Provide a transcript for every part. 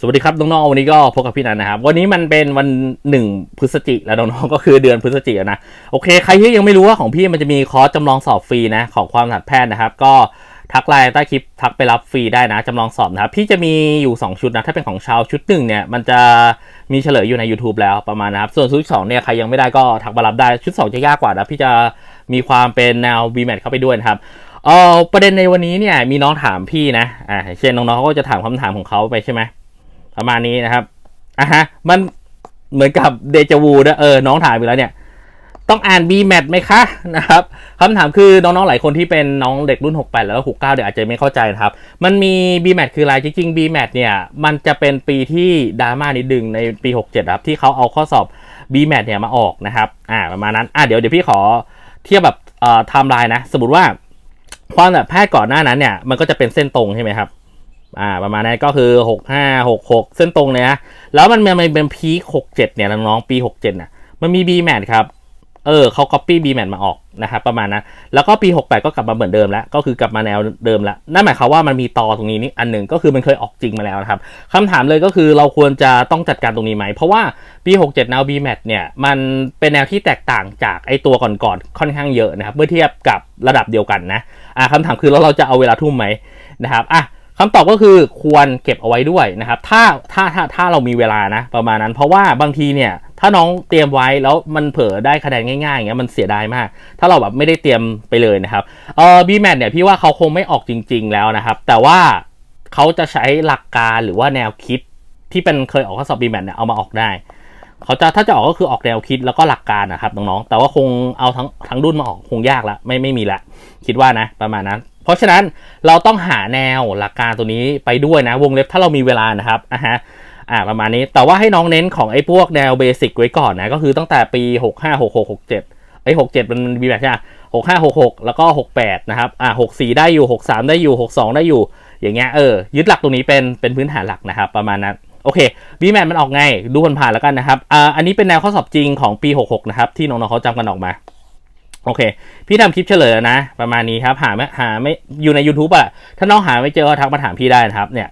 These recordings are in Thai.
สวัสดีครับน้องๆวันนี้ก็พบกับพี่นันนะครับ วันนี้มันเป็นวันหนึ่งพฤศจิแล้วน้องๆก็คือเดือนพฤศจิแล้วนะโอเคใครที่ยังไม่รู้ว่าของพี่มันจะมีคอร์สจำลองสอบฟรีนะของความถนัดแพทย์นะครับ ก็ทักไลน์ใต้คลิปทักไปรับฟรีได้นะจำลองสอบนะครับ พี่จะมีอยู่ 2 ชุดนะ ถ้าเป็นของชาวชุดหนึ่งเนี่ย มันจะมีเฉลยอยู่ใน YouTube แล้วประมาณนะครับ ส่วนชุดสองเนี่ย ใครยังไม่ได้ก็ทักมารับได้ชุดสองจะยากกว่านะพี่จะมีความเป็นแนว b m a t เข้าไปด้วยนะครับเออประเด็นในวันนี้เนี่ยมีน้องถามพี่นะอ่าเช่นน้องๆเขาก็จะถามคำถามของเขาไปใช่ไหม ประมาณนี้นะครับอะฮะมันเหมือนกับเดจาวูนะเออน้องถามไปแล้วเนี่ย ต้องอ่าน B m a t ไหมคะนะครับคำถามคือน้องๆหลายคนที่เป็นน้องเด็กรุ่น 68 แล้วก็69 เดี๋ยวอาจจะไม่เข้าใจนะครับ มันมี B m a t คืออะไรจริงๆ B m a t เนี่ย มันจะเป็นปีที่ดราม่านิดดึงในปี 67 ครับ ที่เขาเอาข้อสอบ B m a t เนี่ยมาออกนะครับอ่าประมาณนั้นอะเดี๋ยวเดี๋ยวพี่ขอเทียบแบบเอ่อไทม์ไลน์นะ สมมติว่าความแบบแพทย์ก่อนหน้านั้นเนี่ยมันก็จะเป็นเส้นตรงใช่ไหมครับ อ่าประมาณนั้นก็คือหกห้าหกหกเส้นตรงเลยนะ แล้วมันมันเป็นพีคหกเจ็ดเนี่ยน้องๆปีหกเจ็ดน่ะมันมี B m a t ครับ เออเขา copy B m a t มาออกนะครับประมาณนั้น แล้วก็ปี 68 ก็กลับมาเหมือนเดิมแล้ว ก็คือกลับมาแนวเดิมแล้ว นั่นหมายความว่ามันมีตอตรงนี้นี่อันหนึ่งก็คือมันเคยออกจริงมาแล้วนะครับคำถามเลยก็คือเราควรจะต้องจัดการตรงนี้ไหม เพราะว่าปี 67 แนว B m a t เนี่ยมันเป็นแนวที่แตกต่างจากไอตัวก่อนๆค่อนข้างเยอะนะครับเมื่อเทียบกับระดับเดียวกันนะอ่าคำถามคือแล้วเราจะเอาเวลาทุ่มไหมนะครับอะ คำตอบก็คือควรเก็บเอาไว้ด้วยนะครับถ้าถ้าถ้าถ้าเรามีเวลานะประมาณนั้น เพราะว่าบางทีเนี่ยถ้าน้องเตรียมไว้แล้วมันเผลอได้คะแนนง่ายๆอย่างเงี้ยมันเสียดายมาก ถ้าเราแบบไม่ได้เตรียมไปเลยนะครับเออบีแมทเนี่ยพี่ว่าเขาคงไม่ออกจริง ๆ แล้วนะครับ แต่ว่าเขาจะใช้หลักการหรือว่าแนวคิดที่เป็นเคยออกข้อสอบบีแมทเนี่ยเอามาออกได้เขาจะถ้าจะออกก็คือออกแนวคิดแล้วก็หลักการนะครับน้องๆแต่ว่าคงเอาทั้งทั้งรุ่นมาออกคงยากละไม่ไม่มีละคิดว่านะประมาณนั้น เพราะฉะนั้นเราต้องหาแนวหลักการตัวนี้ไปด้วยนะวงเล็บถ้าเรามีเวลานะครับอะฮะอ่าประมาณนี้แต่ว่าให้น้องเน้นของไอ้พวกแนวเบสิกไว้ก่อนนะก็คือตั้งแต่ปี 65 66 67ไอ้67 มันมีแบบใช่ไหม65 66 แล้วก็ 68 นะครับอ่า64 ได้อยู่ 63 ได้อยู่ 62 ได้อยู่ อย่างเงี้ยเออยึดหลักตรงนี้เป็นเป็นพื้นฐานหลักนะครับ ประมาณนั้นโอเคบีแมนมันออกไงดูผ่านๆแล้วกันนะครับอ่าอันนี้เป็นแนวข้อสอบจริงของปี 66 นะครับที่น้องๆเขาจำกันออกมา โอเค พี่ทำคลิปเฉลยแล้วนะ ประมาณนี้ครับ หาไม่หาไม่อยู่ใน YouTube อะถ้าน้องหาไม่เจอก็ทักมาถามพี่ได้นะครับ เนี่ย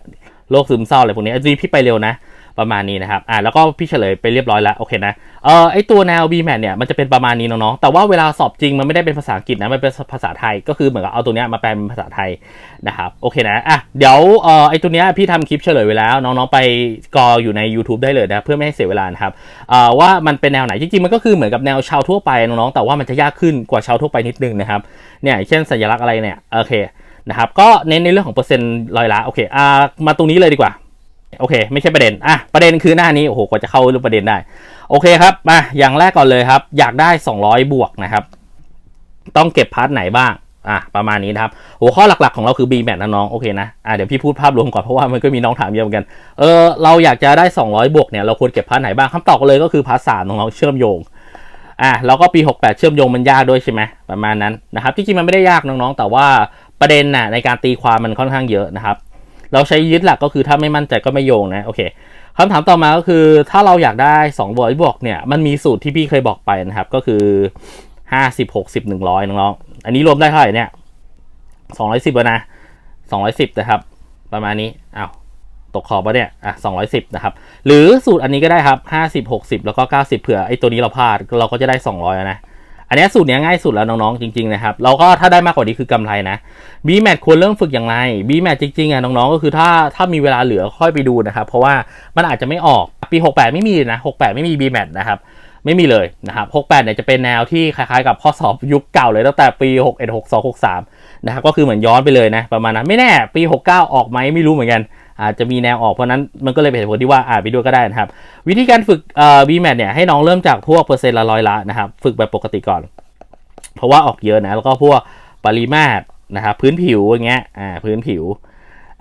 โรคซึมเศร้าอะไรพวกนี้อันนี้พี่ไปเร็วนะ ประมาณนี้นะครับอ่าแล้วก็พี่เฉลยไปเรียบร้อยแล้วโอเคนะเออไอตัวแนว B m a t เนี่ยมันจะเป็นประมาณนี้น้องๆแต่ว่าเวลาสอบจริงมันไม่ได้เป็นภาษาอังกฤษนะมันเป็นภาษาไทยก็คือเหมือนกับเอาตัวเนี้ยมาแปลเป็นภาษาไทยนะครับโอเคนะอะเดี๋ยวเออไอตัวเนี้ยพี่ทำคลิปเฉลยไว้แล้วน้องๆไปกออยู่ใน YouTube ได้เลยนะเพื่อไม่ให้เสียเวลานะครับเอ่อว่ามันเป็นแนวไหนจริงๆมันก็คือเหมือนกับแนวชาวทั่วไปน้องๆแต่ว่ามันจะยากขึ้นกว่าชาวทั่วไปนิดนึงนะครับเนี่ยเช่นสัญลักษณ์อะไรเนี่ยโอเคนะครับก็เน้นในเรื่องของเปอร์เซ็นต์ร้อยละโอเคอ่ามาตรงนี้เลยดีกว่า โอเค ไม่ใช่ประเด็นอะประเด็นคือหน้านี้โอ้โหกว่าจะเข้าเรื่องประเด็นได้ โอเคครับมาอย่างแรกก่อนเลยครับ อยากได้ 200 บวกนะครับ ต้องเก็บพาร์ทไหนบ้างอะประมาณนี้นะครับหัวข้อหลักๆของเราคือ B m a t นะน้องโอเคนะอะเดี๋ยวพี่พูดภาพรวมก่อนเพราะว่ามันก็มีน้องถามเยอะเหมือนกันเออเราอยากจะได้ 200 บวกเนี่ยเราควรเก็บพาร์ทไหนบ้างคำตอบก็เลยก็คือพาร์ทสามของเราเชื่อมโยงอะแล้วก็ปี 68 เชื่อมโยงมันยากด้วยใช่ไหมประมาณนั้นนะครับที่จริงมันไม่ได้ยากน้องๆ แต่ว่าประเด็นน่ะในการตีความมันค่อนข้างเยอะนะครับ เราใช้ยึดหลักก็คือถ้าไม่มั่นใจก็ไม่โยงนะโอเคคำถามต่อมาก็คือถ้าเราอยากได้2บวกบวกเนี่ยมันมีสูตรที่พี่เคยบอกไปนะครับก็คือ 50 60 100น้องๆอันนี้รวมได้เท่าไหร่เนี่ย210แล้วนะ210นะครับประมาณนี้อ้าวตกขอบปะเนี่ยอะ210นะครับหรือสูตรอันนี้ก็ได้ครับ 50 60 แล้วก็ 90 เผื่อไอ้ตัวนี้เราพลาดเราก็จะได้ 200นะ อันนี้สูตรนี้ง่ายสุดแล้วน้องๆจริงๆนะครับเราก็ถ้าได้มากกว่านี้คือกำไรนะ B m a t ควรเริ่มฝึกอย่างไร B m a t จริงๆอะน้องๆก็คือถ้าถ้ามีเวลาเหลือค่อยไปดูนะครับเพราะว่ามันอาจจะไม่ออกปี 68 ไม่มีนะ68 ไม่มี B m a t นะครับไม่มีเลยนะครับ68เนี่ยจะเป็นแนวที่คล้ายๆกับข้อสอบยุคเก่าเลยตั้งแต่ปี 61 62 63นะครับก็คือเหมือนย้อนไปเลยนะประมาณนั้นไม่แน่ปี 69 ออกไหมไม่รู้เหมือนกัน อาจจะมีแนวออกเพราะนั้นมันก็เลยเป็นเหตุผลที่ว่าอ่านไปด้วยก็ได้นะครับ วิธีการฝึกเอ่อ B m a t เนี่ยให้น้องเริ่มจากพวกเปอร์เซ็นต์ละร้อยละนะครับ ฝึกแบบปกติก่อน เพราะว่าออกเยอะนะ แล้วก็พวกปริมาตรนะครับพื้นผิวอย่างเงี้ยอ่าพื้นผิว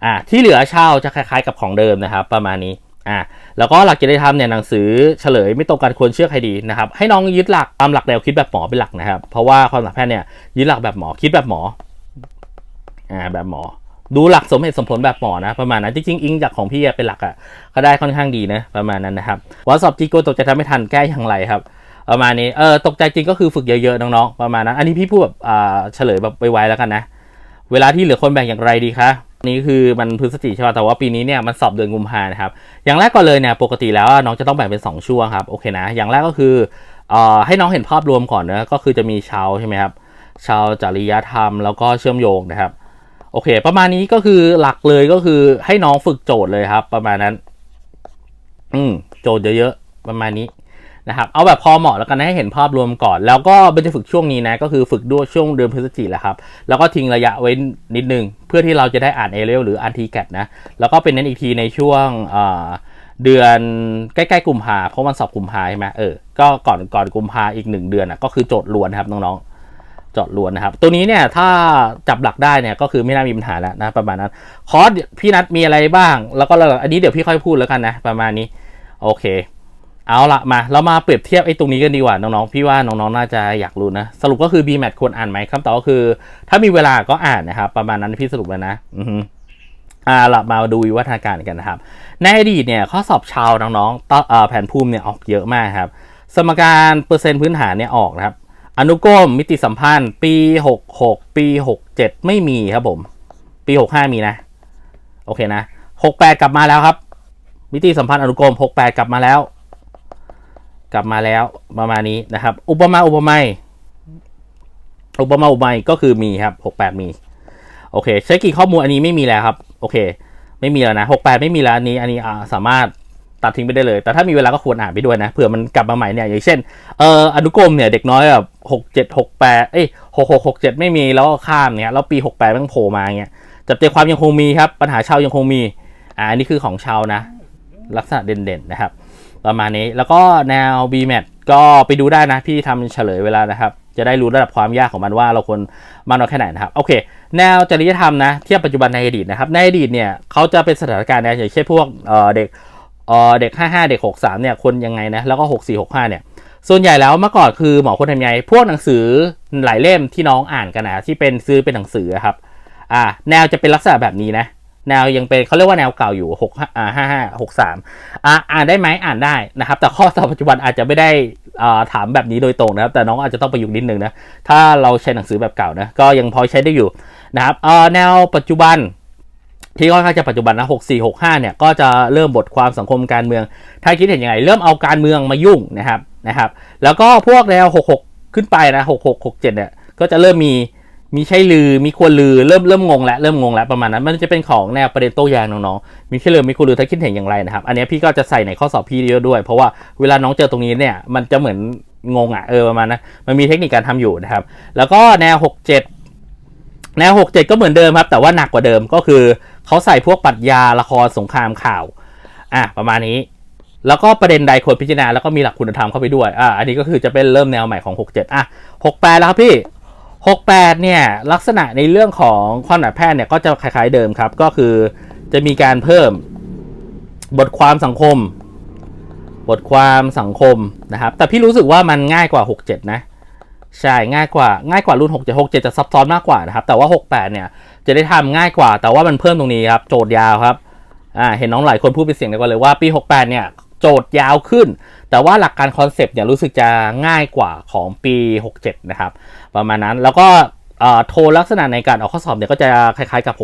อ่าที่เหลือเช่าจะคล้ายๆกับของเดิมนะครับ ประมาณนี้อ่าแล้วก็หลักจริยธรรมเนี่ยหนังสือเฉลยไม่ตรงกันควรเชื่อใครดีนะครับ ให้น้องยึดหลักตามหลักแนวคิดแบบหมอเป็นหลักนะครับ เพราะว่าความหลักแพทย์เนี่ยยึดหลักแบบหมอคิดแบบหมออ่าแบบหมอ ดูหลักสมเหตุสมผลแบบหมอนะประมาณนั้นจริงๆอิงจากของพี่เป็นหลักอะก็ได้ค่อนข้างดีนะประมาณนั้นนะครับวันสอบจีโกตกใจทำไม่ทันแก้อย่างไรครับประมาณนี้เออตกใจจริงก็คือฝึกเยอะๆน้องๆประมาณนั้น อันนี้พี่พูดแบบอ่าเฉลยแบบไวๆแล้วกันนะ เวลาที่เหลือคนแบ่งอย่างไรดีคะนี่คือมันพฤศจิใช่ป่ะแต่ว่าปีนี้เนี่ยมันสอบเดือนกุมภานะครับอย่างแรกก่อนเลยเนี่ยปกติแล้วน้องจะต้องแบ่งเป็น 2 ช่วงครับโอเคนะ อย่างแรกก็คือเอ่อให้น้องเห็นภาพรวมก่อนนะก็คือจะมีชาวใช่ไหมครับชาวจริยธรรมแล้วก็เชื่อมโยงนะครับ โอเค ประมาณนี้ก็คือหลักเลยก็คือให้น้องฝึกโจทย์เลยครับ ประมาณนั้น อืม โจทย์เยอะๆประมาณนี้นะครับ เอาแบบพอเหมาะแล้วกันนะให้เห็นภาพรวมก่อน แล้วก็เป็นจะฝึกช่วงนี้นะ ก็คือฝึกด้วยช่วงเดือนพฤศจิกแหละครับ แล้วก็ทิ้งระยะไว้นิดนึง เพื่อที่เราจะได้อ่านเอเลหรืออันทีแกนะ แล้วก็เป็นเน้นอีกทีในช่วงเอ่อเดือนใกล้ๆกุมภาเพราะมันสอบกุมภาใช่ไหมเออ ก็ก่อนก่อนกุมภาอีกหนึ่งเดือนอะก็คือโจทย์ล้วนครับน้องๆ จทย์ล้วนนะครับ ตัวนี้เนี่ยถ้าจับหลักได้เนี่ยก็คือไม่น่ามีปัญหาแล้วนะประมาณนั้น คอร์สพี่นัดมีอะไรบ้าง แล้วก็อันนี้เดี๋ยวพี่ค่อยพูดแล้วกันนะประมาณนี้โอเค เอาละมาเรามาเปรียบเทียบไอ้ตรงนี้กันดีกว่าน้องๆพี่ว่าน้องๆน่าจะอยากรู้นะ สรุปก็คือ BMAT ควรอ่านไหมคำตอบก็คือ ถ้ามีเวลาก็อ่านนะครับประมาณนั้นพี่สรุปแล้วนะอืออ่าละมาดูวิวัฒนาการกันนะครับในอดีตเนี่ยข้อสอบชาวน้องๆตเอ่อแผนภูมิเนี่ยออกเยอะมากครับ สมการเปอร์เซ็นต์พื้นฐานเนี่ยออกนะครับ อนุกรมมิติสัมพันธ์ ปี 66 ปี 67 ไม่มีครับผม ปี 65 มีนะ โอเคนะ 68 กลับมาแล้วครับ มิติสัมพันธ์อนุกรม 68 กลับมาแล้ว กลับมาแล้วประมาณนี้นะครับ อุปมาอุปไมยอุปมาอุปไมยก็คือมีครับ 68 มี โอเคใช้กี่ข้อมูลอันนี้ไม่มีแล้วครับ โอเค ไม่มีแล้วนะ 68 ไม่มีแล้วอันนี้อันนี้สามารถ ตัดทิ้งไปได้เลย แต่ถ้ามีเวลาก็ควรอ่านไปด้วยนะเผื่อมันกลับมาใหม่เนี่ยอย่างเช่นเอ่ออนุกรมเนี่ยเด็กน้อยแบบ67 68เอ้ย66 67ไม่มีแล้วก็ข้ามเนี่ยแล้วปี68มันโผล่มาเงี้ยจับใจความยังคงมีครับปัญหาชาวยังคงมีอ่าอันนี้คือของชาวนะ ลักษณะเด่นๆนะครับ ประมาณนี้แล้วก็แนว BMAT ก็ไปดูได้นะพี่ทำเฉลยเวลานะครับ จะได้รู้ระดับความยากของมันว่าเราควรมากน้อยแค่ไหนนะครับโอเค แนวจริยธรรมนะเทียบปัจจุบันในอดีตนะครับในอดีตเนี่ยเขาจะเป็นสถานการณ์นะอย่างเช่นพวกเเด็ก เด็ก 55 เด็ก 63 เนี่ยคนยังไงนะ แล้วก็ 64 65 เนี่ย ส่วนใหญ่แล้วเมื่อก่อนคือหมอคนทำยังไง พวกหนังสือหลายเล่มที่น้องอ่านกันนะที่เป็นซื้อเป็นหนังสือครับ อ่า แนวจะเป็นลักษณะแบบนี้นะ แนวยังเป็นเขาเรียกว่าแนวเก่าอยู่6อ่า55 63อ่าอ่านได้ไหมอ่านได้นะครับ แต่ข้อสอบปัจจุบันอาจจะไม่ได้อ่าถามแบบนี้โดยตรงนะครับ แต่น้องอาจจะต้องประยุกต์นิดนึงนะ ถ้าเราใช้หนังสือแบบเก่านะ ก็ยังพอใช้ได้อยู่นะครับอ่อแนวปัจจุบัน ที่ค่อนข้างจะปัจจุบันนะ64 65 เนี่ย ก็จะเริ่มบทความสังคมการเมือง ถ้าคิดเห็นยังไง เริ่มเอาการเมืองมายุ่งนะครับ นะครับ แล้วก็พวกแนว 66 ขึ้นไปนะ 66 67 เนี่ย ก็จะเริ่มมี มีใช่ลือ มีควรลือ เริ่มเริ่มงงแล้ว เริ่มงงแล้วประมาณนั้น มันจะเป็นของแนวประเด็นโต้แย้งน้องๆ มีใช่ลือ มีควรลือ ถ้าคิดเห็นอย่างไรนะครับ อันนี้พี่ก็จะใส่ในข้อสอบพี่เยอะด้วย เพราะว่าเวลาน้องเจอตรงนี้เนี่ย มันจะเหมือนงงอะ เออ ประมาณนั้นมันมีเทคนิคการทำอยู่นะครับ แล้วก็แนว 67 นว67ก็เหมือนเดิมครับ แต่ว่าหนักกว่าเดิมก็คือเขาใส่พวกปรัชญาละครสงครามข่าว อะประมาณนี้ แล้วก็ประเด็นใดควรพิจารณาแล้วก็มีหลักคุณธรรมเข้าไปด้วยอะอันนี้ก็คือจะเป็นเริ่มแนวใหม่ของ 67 อะ 68 แล้วครับพี่ 68 เนี่ย ลักษณะในเรื่องของความหนาแพทย์เนี่ยก็จะคล้ายๆเดิมครับ ก็คือจะมีการเพิ่มบทความสังคม บทความสังคมนะครับ แต่พี่รู้สึกว่ามันง่ายกว่า 67 นะ ใช่ง่ายกว่าง่ายกว่ารุ่น 67 67 จะซับซ้อนมากกว่านะครับ แต่ว่า 68 เนี่ยจะได้ทำง่ายกว่า แต่ว่ามันเพิ่มตรงนี้ครับ โจทย์ยาวครับอ่าเห็นน้องหลายคนพูดเป็นเสียงเดียวกันเลยว่าปี 68 เนี่ยโจทย์ยาวขึ้น แต่ว่าหลักการคอนเซปต์เนี่ยรู้สึกจะง่ายกว่าของปี 67 นะครับ ประมาณนั้นแล้วก็โทนลักษณะในการออกข้อสอบเนี่ยก็จะคล้ายๆกับ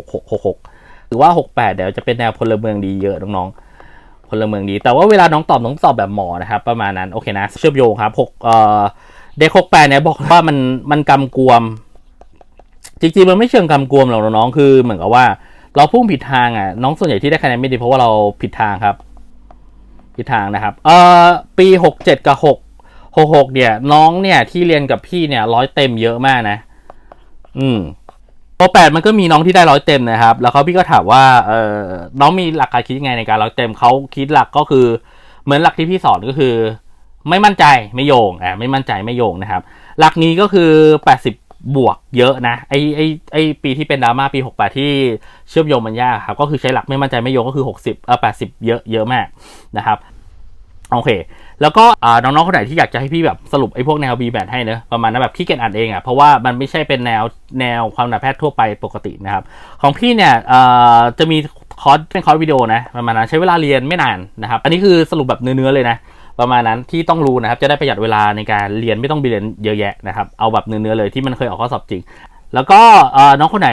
6666 หรือว่า 68 เดี๋ยวจะเป็นแนวพลเมืองดีเยอะน้องๆพลเมืองดี แต่ว่าเวลาน้องตอบน้องตอบแบบหมอนะครับ ประมาณนั้นโอเคนะเชื่อมโยงครับ6เอ่อ เด็ก68เนี่ยบอกว่ามันมันกำกวม จริงๆมันไม่เชิงกำกวมหรอกน้องคือ เหมือนกับว่า เราพุ่งผิดทางอะ น้องส่วนใหญ่ที่ได้คะแนนไม่ดีเพราะว่าเราผิดทางครับ ผิดทางนะครับ เอ่อปี67กับ6 66เนี่ย น้องเนี่ยที่เรียนกับพี่เนี่ยร้อยเต็มเยอะมากนะ อืมปแปดมันก็มีน้องที่ได้ร้อยเต็มนะครับ แล้วเขาพี่ก็ถามว่าเออน้องมีหลักการคิดยังไงในการร้อยเต็มเขาคิดหลักก็คือ เหมือนหลักที่พี่สอนก็คือ ไม่มั่นใจไม่โยงอ่าไม่มั่นใจไม่โยงนะครับ หลักนี้ก็คือ 80 บวกเยอะนะไอไอไอปีที่เป็นดราม่าปี 68 ที่เชื่อมโยงมันยากครับ ก็คือใช้หลักไม่มั่นใจไม่โยงก็คือ 60เออ80 เยอะเยอะมากนะครับโอเค แล้วก็อ่าน้องๆคนไหนที่อยากจะให้พี่แบบสรุปไอ้พวกแนว B แบบให้เนอะประมาณนั้นแบบขี้เกียจอ่านเองอะเพราะว่ามันไม่ใช่เป็นแนวแนวความหนาแพทย์ทั่วไปปกตินะครับ ของพี่เนี่ยเอ่อจะมีคอร์สเป็นคอร์สวิดีโอนะประมาณนั้นใช้เวลาเรียนไม่นานนะครับ อันนี้คือสรุปแบบเนื้อๆเลยนะ ประมาณนั้นที่ต้องรู้นะครับ จะได้ประหยัดเวลาในการเรียนไม่ต้องไปเรียนเยอะแยะนะครับ เอาแบบเนื้อๆเลยที่มันเคยออกข้อสอบจริง แล้วก็น้องคนไหน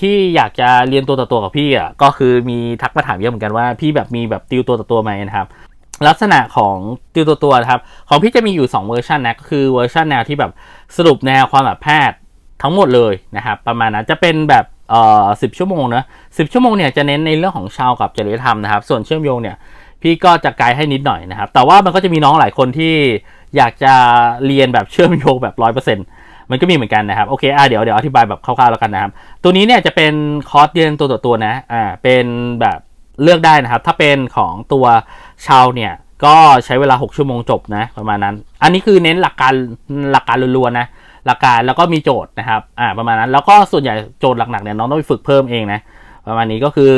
ที่อยากจะเรียนตัวต่อตัวกับพี่อะก็คือมีทักมาถามเยอะเหมือนกันว่าพี่แบบมีแบบติวตัวต่อตัวไหมนะครับลักษณะของติวตัวตัวนะครับของพี่จะมีอยู่ 2 เวอร์ชันนะก็คือเวอร์ชันแนวที่แบบสรุปแนวความแบบแพทย์ทั้งหมดเลยนะครับประมาณนั้นจะเป็นแบบเอ่อสิชั่วโมงนะสิชั่วโมงเนี่ยจะเน้นในเรื่องของชาวกับจริยธรรมนะครับ ส่วนเชื่อมโยงเนี่ย พี่ก็จะไกด์ให้นิดหน่อยนะครับ แต่ว่ามันก็จะมีน้องหลายคนที่อยากจะเรียนแบบเชื่อมโยงแบบร้อยเปอร์เซ็นต์มันก็มีเหมือนกันนะครับ โอเคอะเดี๋ยวเดี๋ยวอธิบายแบบคร่าวๆแล้วกันนะครับ ตัวนี้เนี่ยจะเป็นคอร์สเรียนตัวต่อตัวนะ อ่า เป็นแบบเลือกได้นะครับ ถ้าเป็นของตัวชาวเนี่ยก็ใช้เวลา 6 ชั่วโมงจบนะประมาณนั้น อันนี้คือเน้นหลักการหลักการล้วนๆนะ หลักการแล้วก็มีโจทย์นะครับ อ่า ประมาณนั้น แล้วก็ส่วนใหญ่โจทย์หลักๆเนี่ยน้องต้องไปฝึกเพิ่มเองนะ ประมาณนี้ก็คือ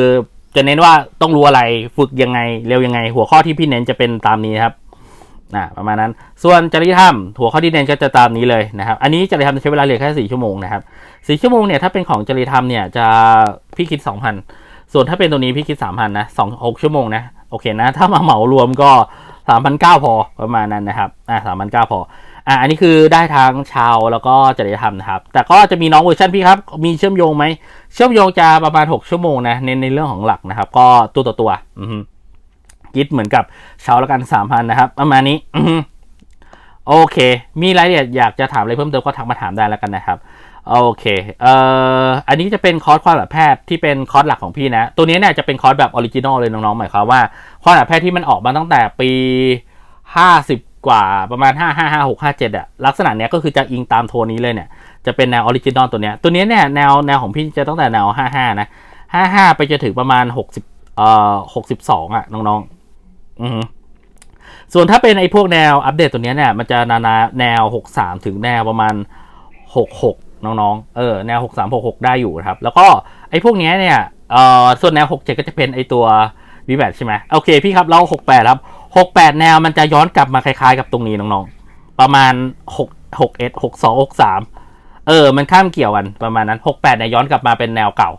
จะเน้นว่าต้องรู้อะไรฝึกยังไงเร็วยังไง หัวข้อที่พี่เน้นจะเป็นตามนี้ครับนะประมาณนั้น ส่วนจริยธรรมหัวข้อที่เน้นก็จะตามนี้เลยนะครับ อันนี้จริยธรรมใช้เวลาเรียนแค่สี่ชั่วโมงนะครับสี่ชั่วโมงเนี่ยถ้าเป็นของจริยธรรมเนี่ยจะพี่คิดสองพันส่วนถ้าเป็นตัวนี้พี่คิดสามพันนะสองหกชั่วโมงนะโอเคนะ ถ้ามาเหมารวมก็สามพันเก้าพอประมาณนั้นนะครับอ่าสามพันเก้าพอ อะอันนี้คือได้ทั้งชาวแล้วก็จริยธรรมนะครับ แต่ก็จะมีน้องเวอร์ชันพี่ครับ มีเชื่อมโยงไหม เชื่อมโยงจะประมาณ 6 ชั่วโมงนะ เน้นในเรื่องของหลักนะครับ ก็ตัวต่อตัวอือฮึคิดเหมือนกับชาวละกันสามพันนะครับ ประมาณนี้อืโอเค มีรายละเอียดอยากจะถามอะไรเพิ่มเติมก็ทักมาถามได้แล้วกันนะครับ โอเค เอ่อ อันนี้จะเป็นคอร์สความแบบแพทย์ที่เป็นคอร์สหลักของพี่นะ ตัวนี้เนี่ยจะเป็นคอร์สแบบออริจินอลเลยน้องๆ หมายความว่าความแบบแพทย์ที่มันออกมาตั้งแต่ปี 50 กว่าประมาณ 5 5 5 6 5 7อะลักษณะเนี้ยก็คือจะอิงตามโทนนี้เลยเนี่ย จะเป็นแนวออริจินอลตัวเนี้ย ตัวเนี้ยเนี่ยแนวแนวของพี่จะตั้งแต่แนว 55 นะ 55 ไปจะถึงประมาณ 60เอ่อ62อะน้องๆ อือส่วนถ้าเป็นไอ้พวกแนวอัปเดตตัวเนี้ยเนี่ยมันจะนานาแนว 63 ถึงแนวประมาณ 66 น้องๆ เออแนว 63 66 ได้อยู่ครับ แล้วก็ไอ้พวกเนี้ยเนี่ยเอ่อส่วนแนว 67 ก็จะเป็นไอ้ตัว v b a t ใช่ไหมโอเคพี่ครับเรา68 ครับ 68แปดแนวมันจะย้อนกลับมาคล้ายๆ กับตรงนี้น้องๆ ประมาณ6 61 62 63เออ มันข้ามเกี่ยวกันประมาณนั้น68เนี่ยย้อนกลับมาเป็นแนวเก่า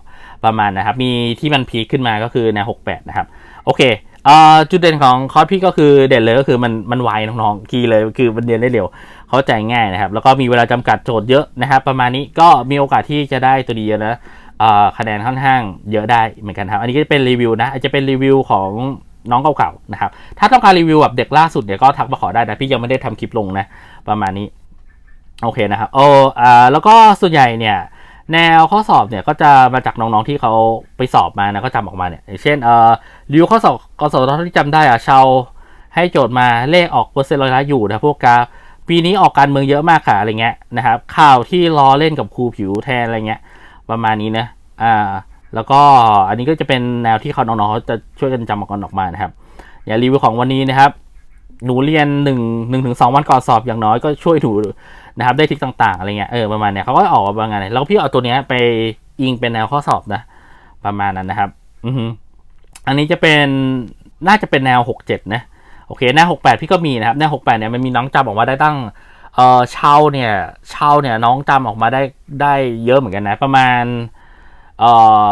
ประมาณนะครับ มีที่มันพีคขึ้นมาก็คือแนว68นะครับ โอเคเอ่อจุดเด่นของคอร์สพี่ก็คือเด่นเลยก็คือมันมันไวน้องๆคีเลยคือมันเรียนได้เร็ว เข้าใจง่ายนะครับ แล้วก็มีเวลาจำกัดโจทย์เยอะนะครับ ประมาณนี้ก็มีโอกาสที่จะได้ตัวดีเยอะนะคะแนนค่อนข้างเยอะได้เหมือนกันครับ อันนี้ก็จะเป็นรีวิวนะอาจจะเป็นรีวิวของ น้องเก่าๆนะครับ ถ้าต้องการรีวิวแบบเด็กล่าสุดเนี่ยก็ทักมาขอได้นะพี่ยังไม่ได้ทำคลิปลงนะ ประมาณนี้ โอเคนะครับโอ้อ่าแล้วก็ส่วนใหญ่เนี่ย แนวข้อสอบเนี่ยก็จะมาจากน้องๆที่เขาไปสอบมานะก็จำออกมาเนี่ยอย่างเช่นเอ่อรีวิวข้อสอบกสทที่จำได้อะชาวให้โจทย์มาเลขออกเปอร์เซ็นต์ร้อยละอยู่นะพวกกาปีนี้ออกการเมืองเยอะมากค่ะอะไรเงี้ยนะครับข่าวที่ล้อเล่นกับครูผิวแทนอะไรเงี้ย ประมาณนี้นะอ่า แล้วก็อันนี้ก็จะเป็นแนวที่เขาน้องๆเขาจะช่วยกันจำกันออกมานะครับอย่ารีวิวของวันนี้นะครับ หนูเรียนหนึ่งหนึ่งถึงสองวันก่อนสอบอย่างน้อยก็ช่วยหนูนะครับ ได้ทริคต่างๆอะไรเงี้ยเออประมาณเนี้ยเขาก็ออกมาบางงานแล้วพี่เอาตัวเนี้ยไปอิงเป็นแนวข้อสอบนะ ประมาณนั้นนะครับ อืออันนี้จะเป็นน่าจะเป็นแนวหกเจ็ดนะโอเคแนวหกแปดพี่ก็มีนะครับแนวหกแปดเนี่ยมันมีน้องจำออกมาได้ตั้งเออเช่าเนี่ยเช่าเนี่ยน้องจำออกมาได้ได้เยอะเหมือนกันนะ ประมาณ เออ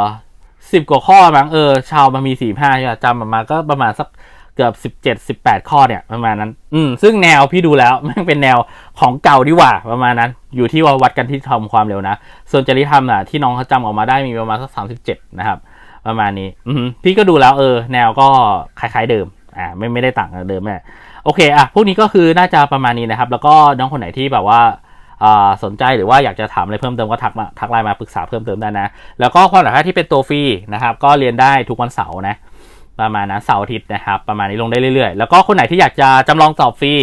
สิบกว่าข้อมั้งเออช่ามันมีสี่ห้าจำออกมาก็ประมาณสักเกือบสิบเจ็ดสิบแปดข้อเนี่ยประมาณนั้น อืมซึ่งแนวพี่ดูแล้วแม่งเป็นแนวของเก่าดีกว่าประมาณนั้น อยู่ที่ว่าวัดกันที่ทำความเร็วนะ ส่วนจริยธรรมอะที่น้องเขาจำออกมาได้มีประมาณสักสามสิบเจ็ดนะครับ ประมาณนี้ อืมพี่ก็ดูแล้วเออ แนวก็คล้ายๆเดิมอ่าไม่ไม่ได้ต่างกับเดิมแม่โอเคอะพวกนี้ก็คือน่าจะประมาณนี้นะครับ แล้วก็น้องคนไหนที่แบบว่า สนใจหรือว่าอยากจะถามอะไรเพิ่มเติมก็ทักมาทักไลน์มาปรึกษาเพิ่มเติมได้นะ แล้วก็ความสามารถที่เป็นตัวฟรีนะครับ ก็เรียนได้ทุกวันเสาร์นะประมาณนั้นเสาร์อาทิตย์นะครับ ประมาณนี้ลงได้เรื่อยๆ แล้วก็คนไหนที่อยากจะจำลองสอบฟรี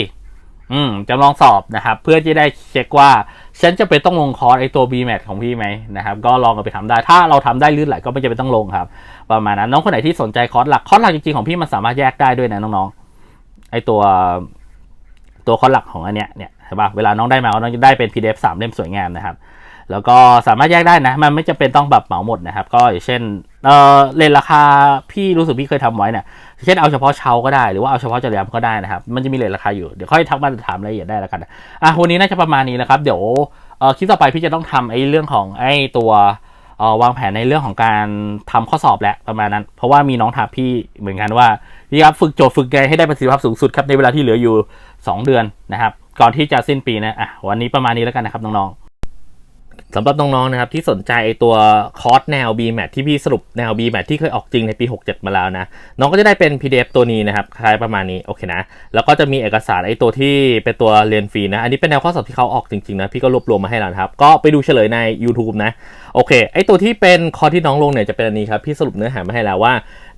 อืมจำลองสอบนะครับ เพื่อที่ได้เช็คว่าฉันจะเป็นต้องลงคอร์สไอตัว BMAT ของพี่ไหมนะครับ ก็ลองกันไปทำได้ ถ้าเราทำได้ลื่นไหลก็ไม่จำเป็นต้องลงครับ ประมาณนั้นน้องคนไหนที่สนใจคอร์สหลักคอร์สหลักจริงๆของพี่มันสามารถแยกได้ด้วยนะน้องๆไอตัวตัวคอร์สหลักของอันเนี้ยเนี่ย ใช่ป่ะเวลาน้องได้มาน้องจะได้เป็น PDF สามเล่มสวยงามนะครับ แล้วก็สามารถแยกได้นะ มันไม่จำเป็นต้องแบบเหมาหมดนะครับ ก็อย่างเช่นเออเลนราคาพี่รู้สึกพี่เคยทำไว้เนี่ยเช่นเอาเฉพาะเชาก็ได้หรือว่าเอาเฉพาะจริยธรรมก็ได้นะครับ มันจะมีเลทราคาอยู่เดี๋ยวค่อยทักมาถามรายละเอียดได้แล้วกันอะวันนี้น่าจะประมาณนี้นะครับ เดี๋ยวเออคลิปต่อไปพี่จะต้องทำไอ้เรื่องของไอ้ตัวเออวางแผนในเรื่องของการทำข้อสอบแหละประมาณนั้น เพราะว่ามีน้องถามพี่เหมือนกันว่าพี่ครับฝึกโจทย์ฝึกไงให้ได้ประสิทธิภาพสูงสุดครับในเวลาที่เหลืออยู่ 2 เดือนนะครับ ก่อนที่จะสิ้นปีนะอะวันนี้ประมาณนี้แล้วกันนะครับน้องๆ สำหรับน้องๆนะครับที่สนใจไอตัวคอร์สแนว BMAT ที่พี่สรุปแนว BMAT ที่เคยออกจริงในปี 67 มาแล้วนะ น้องก็จะได้เป็น PDF ตัวนี้นะครับคล้ายประมาณนี้โอเคนะ แล้วก็จะมีเอกสารไอ้ตัวที่เป็นตัวเรียนฟรีนะ อันนี้เป็นแนวข้อสอบที่เขาออกจริงๆนะ พี่ก็รวบรวมมาให้แล้วครับ ก็ไปดูเฉลยใน YouTube นะ โอเค ไอ้ตัวที่เป็นคอร์สที่น้องลงเนี่ยจะเป็นอันนี้ครับพี่สรุปเนื้อหามาให้แล้วว่า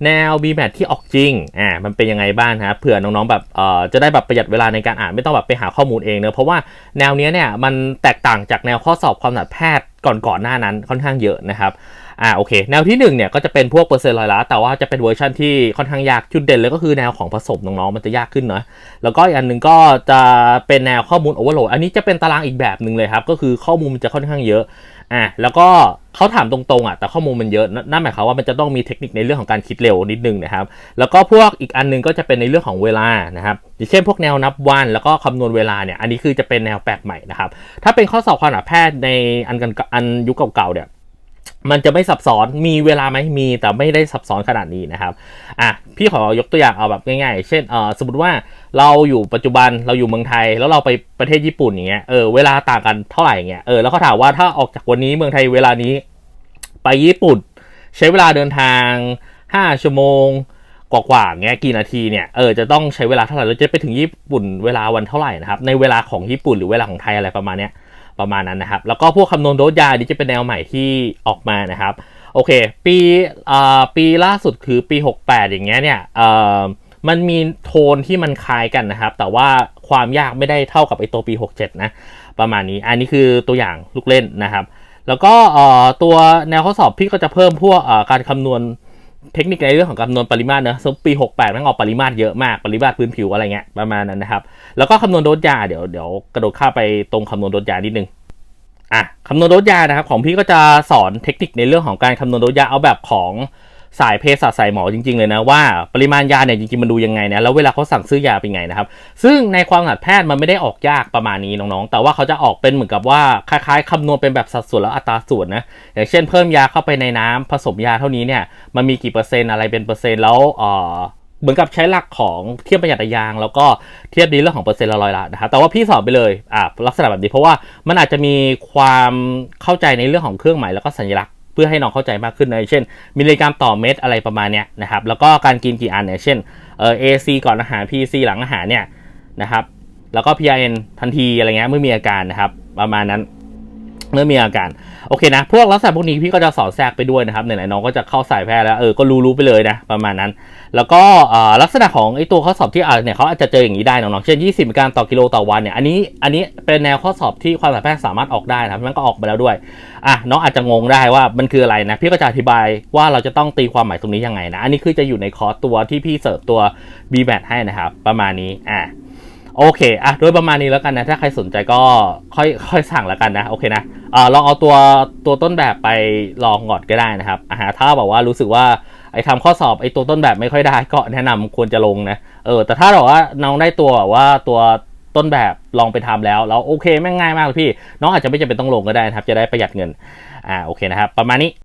แนว BMAT ที่ออกจริงอ่ามันเป็นยังไงบ้างครับเผื่อน้องๆแบบเอ่อจะได้แบบประหยัดเวลาในการอ่านไม่ต้องแบบไปหาข้อมูลเองเนะเพราะว่าแนวเนี้ยเนี่ยมันแตกต่างจากแนวข้อสอบความถนัดแพทย์ก่อนๆหน้านั้นค่อนข้างเยอะนะครับ อ่าโอเค แนวที่1เนี่ยก็จะเป็นพวกเปอร์เซ็นต์ร้อยละแต่ว่าจะเป็นเวอร์ชันที่ค่อนข้างยากจุดเด่นเลยก็คือแนวของผสมน้องๆมันจะยากขึ้นเนาะแล้วก็อีกอันหนึ่งก็จะเป็นแนวข้อมูลโอเวอร์โหลดอันนี้จะเป็นตารางอีกแบบหนึ่งเลยครับ ก็คือข้อมูลมันจะค่อนข้างเยอะอะแล้วก็เขาถามตรงๆอะแต่ข้อมูลมันเยอะนั่นหมายความว่ามันจะต้องมีเทคนิคในเรื่องของการคิดเร็วนิดนึงนะครับแล้วก็พวกอีกอันหนึงก็จะเป็นในเรื่องของเวลานะครับอย่างเช่นพวกแนวนับวัน แล้วก็คำนวณเวลาเนี่ยอันนี้คือจะเป็นแนวแปลกใหม่นะครับถ้าเป็นข้อสอบความหนาแพทย์ในอันกันอันยุคเก่าๆเนี่ย มันจะไม่ซับซ้อนมีเวลาไหมมีแต่ไม่ได้ซับซ้อนขนาดนี้นะครับอะพี่ขอยกตัวอย่างเอาแบบง่ายๆ เช่นเออสมมติว่าเราอยู่ปัจจุบันเราอยู่เมืองไทย แล้วเราไปประเทศญี่ปุ่นอย่างเงี้ยเออเวลาต่างกันเท่าไหร่เงี้ยเออแล้วเขาถามว่าถ้าออกจากวันนี้เมืองไทยเวลานี้ไปญี่ปุ่น ใช้เวลาเดินทาง 5 ชั่วโมงกว่าๆเงี้ยกี่นาทีเนี่ยเออจะต้องใช้เวลาเท่าไหร่เราจะไปถึงญี่ปุ่นเวลาวันเท่าไหร่นะครับในเวลาของญี่ปุ่นหรือเวลาของไทยอะไรประมาณเนี้ย ประมาณนั้นนะครับ แล้วก็พวกคำนวณโดสยานี่จะเป็นแนวใหม่ที่ออกมานะครับ โอเค ปีอ่าปีล่าสุดคือปี 68 อย่างเงี้ยเนี่ยเอ่อมันมีโทนที่มันคล้ายกันนะครับ แต่ว่าความยากไม่ได้เท่ากับไอตัวปี 67 นะ ประมาณนี้ อันนี้คือตัวอย่างลูกเล่นนะครับ แล้วก็เอ่อตัวแนวข้อสอบพี่ก็จะเพิ่มพวกเอ่อการคำนวณ เทคนิคในเรื่องของคำนวณปริมาตรเนอะซึ่งปี 68มันออกปริมาตรเยอะมาก ปริมาตรพื้นผิวอะไรเงี้ยประมาณนั้นนะครับ แล้วก็คำนวณโดสยาเดี๋ยวเดี๋ยวกระโดดข้าไปตรงคำนวณโดสยานิดนึงอะคำนวณโดสยานะครับของพี่ก็จะสอนเทคนิคในเรื่องของการคำนวณโดสยาเอาแบบของ สายเภสัชสายหมอจริง ๆ เลยนะว่าปริมาณยาเนี่ยจริงๆมันดูยังไงนะแล้วเวลาเขาสั่งซื้อยาเป็นไงนะครับซึ่งในความถนัดแพทย์มันไม่ได้ออกยากประมาณนี้น้องๆ แต่ว่าเขาจะออกเป็นเหมือนกับว่าคล้ายๆคำนวณเป็นแบบสัดส่วนแล้วอัตราส่วนนะอย่างเช่นเพิ่มยาเข้าไปในน้ำผสมยาเท่านี้เนี่ยมันมีกี่เปอร์เซ็นต์อะไรเป็นเปอร์เซ็นต์แล้วเอ่อเหมือนกับใช้หลักของเทียบประหยัดยาง แล้วก็เทียบดีเรื่องของเปอร์เซ็นต์ละร้อยละนะครับแต่ว่าพี่สอนไปเลยอ่าลักษณะแบบนี้เพราะว่ามันอาจจะมีความเข้าใจในเรื่องของเครื่องหมายแล้วก็สัญลักษณ์ เพื่อให้น้องเข้าใจมากขึ้นนะเช่น มิลลิกรัมต่อเม็ดอะไรประมาณเนี้ยนะครับแล้วก็การกินกี่อันเนี่ยเช่นเออ AC ก่อนอาหาร PC หลังอาหารเนี่ยนะครับแล้วก็ PRN ทันทีอะไรเงี้ยเมื่อมีอาการนะครับประมาณนั้น เมื่อมีอาการโอเคนะ พวกลักษณะพวกนี้พี่ก็จะสอนแทรกไปด้วยนะครับไหนๆน้องก็จะเข้าสายแพทย์แล้วเออก็รู้ๆไปเลยนะประมาณนั้น แล้วก็ลักษณะของไอ้ตัวข้อสอบที่อ่าเนี่ยเขาอาจจะเจออย่างนี้ได้น้องๆเช่น 20มิลลิกรัมต่อกิโลต่อวันเนี่ยอันนี้อันนี้เป็นแนวข้อสอบที่ความสามารถแพทย์สามารถออกได้นะครับมันก็ออกมาแล้วด้วยอะน้องอาจจะงงได้ว่ามันคืออะไรนะพี่ก็จะอธิบายว่าเราจะต้องตีความหมายตรงนี้ยังไงนะอันนี้คือจะอยู่ในคอร์สตัวที่พี่เสิร์ฟตัว b m a t ให้นะครับประมาณนี้อะ โอเคอะโดยประมาณนี้แล้วกันนะ ถ้าใครสนใจก็ค่อยค่อยสั่งแล้วกันนะ โอเคนะอ่าลองเอาตัวตัวต้นแบบไปลองก่อนก็ได้นะครับอ่าถ้าแบบว่ารู้สึกว่าไอ้ทำข้อสอบไอ้ตัวต้นแบบไม่ค่อยได้ก็แนะนำควรจะลงนะ เออ แต่ถ้าแบบว่าน้องได้ตัวแบบว่าตัวต้นแบบลองไปทำแล้วแล้วโอเคแม่งง่ายมากเลยพี่ น้องอาจจะไม่จำเป็นต้องลงก็ได้นะครับ จะได้ประหยัดเงิน อ่า โอเคนะครับ ประมาณนี้